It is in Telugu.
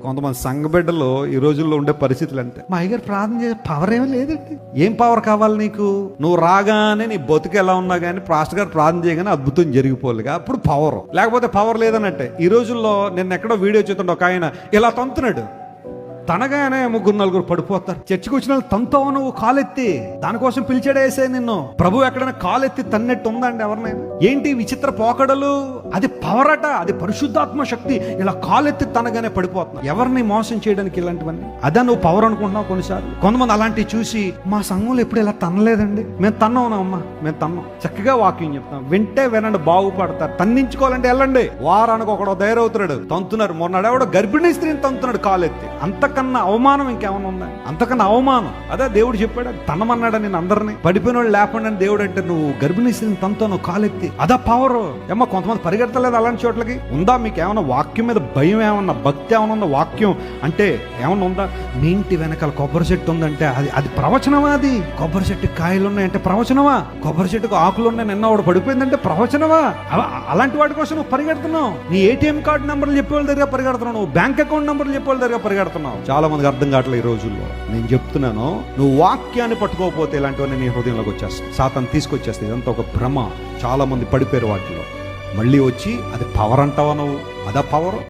కొంతమంది సంఘ బిడ్డలు ఈ రోజుల్లో ఉండే పరిస్థితులు అంతే. మా అయ్యగారు ప్రార్థన చేసే పవర్ ఏమీ లేదండి. ఏం పవర్ కావాలి నీకు? నువ్వు రాగానే నీ బతుకు ఎలా ఉన్నా కానీ పాస్టర్ గారు ప్రార్థన చేయగానే అద్భుతం జరిగిపోలేగా అప్పుడు పవర్ లేకపోతే పవర్ లేదన్నట్టే. ఈ రోజుల్లో నిన్న ఎక్కడో వీడియో చూస్తుంటే ఒక ఆయన ఇలా తంతున్నాడు. తనగానే ముగ్గురు నలుగురు పడిపోతారు. చర్చికి వచ్చిన వాళ్ళు తంతావు నువ్వు కాలెత్తి దానికోసం పిలిచాడేసే నిన్ను. ప్రభు ఎక్కడైనా కాలెత్తి తన్నట్టు ఉందండి ఎవరినైనా? ఏంటి విచిత్ర పోకడలు? అది పవరట అది పరిశుద్ధాత్మ శక్తి. ఇలా కాలెత్తి తనగానే పడిపోతున్నా ఎవరిని మోసం చేయడానికి ఇలాంటివన్నీ? అదే నువ్వు పవర్ అనుకుంటున్నావు కొన్నిసార్లు. కొంతమంది అలాంటివి చూసి మా సంఘంలో ఎప్పుడు ఇలా తన్నలేదండి మేము తన్నాం అమ్మా? మేము తన్నాం చక్కగా వాకింగ్ చెప్తాం వింటే వినండి బాగుపడతారు. తన్నించుకోవాలంటే వెళ్ళండి. వారానికి ఒకడో ధైర్యవుతున్నాడు తంతున్నారు. మొన్నడు గర్భిణీ స్త్రీని తంతున్నాడు కాలెత్తి. అంతకన్నా అవమానం ఇంకేమైనా ఉందా? అంతకన్నా అవమానం. అదే దేవుడు చెప్పాడు తనమన్నాడు నేను అందరినీ? పడిపోయిన వాళ్ళు లేకుండా దేవుడు అంటే నువ్వు గర్భిణీ స్త్రీని తనతో కాలెత్తి. అదా పవర్ ఏమో కొంతమంది పరిగెడతలేదు అలాంటి చోట్లకి? ఉందా మీకు ఏమైనా వాక్యం మీద భయం ఏమన్నా భక్తి ఏమైనా ఉందా వాక్యం? అంటే ఏమన్నా ఉందా? మీ ఇంటి వెనకాల కొబ్బరి చెట్టు ఉందంటే అది అది ప్రవచనమా అది? కొబ్బరి చెట్టు కాయలు ఉన్నాయంటే ప్రవచనమా? కొబ్బరి చెట్టుకు ఆకులు ఉన్నాయి నిన్న వాడు పడిపోయిందంటే ప్రవచనమా? అలాంటి వాటి కోసం నువ్వు పరిగెడుతున్నావు. నీ ఏటీఎం కార్డు నెంబర్లు చెప్పే వాళ్ళ దగ్గర పరిగెడుతున్నావు నువ్వు బ్యాంక్ అకౌంట్ నెంబర్లు చెప్పే వాళ్ళ దగ్గర పరిగెడుతున్నావు. చాలా మందికి అర్థం కావట్లేదు ఈ రోజుల్లో. నేను చెప్తున్నాను నువ్వు వాక్యాన్ని పట్టుకోకపోతే ఇలాంటివన్నీ నీ హృదయంలోకి వచ్చేస్తాయి. సాతాన్ని తీసుకొచ్చేస్తాయి. ఇదంతా ఒక భ్రమ. చాలా మంది పడిపోయారు వాటిలో. మళ్ళీ వచ్చి అది పవర్ అంటావా నువ్వు? అదా పవర్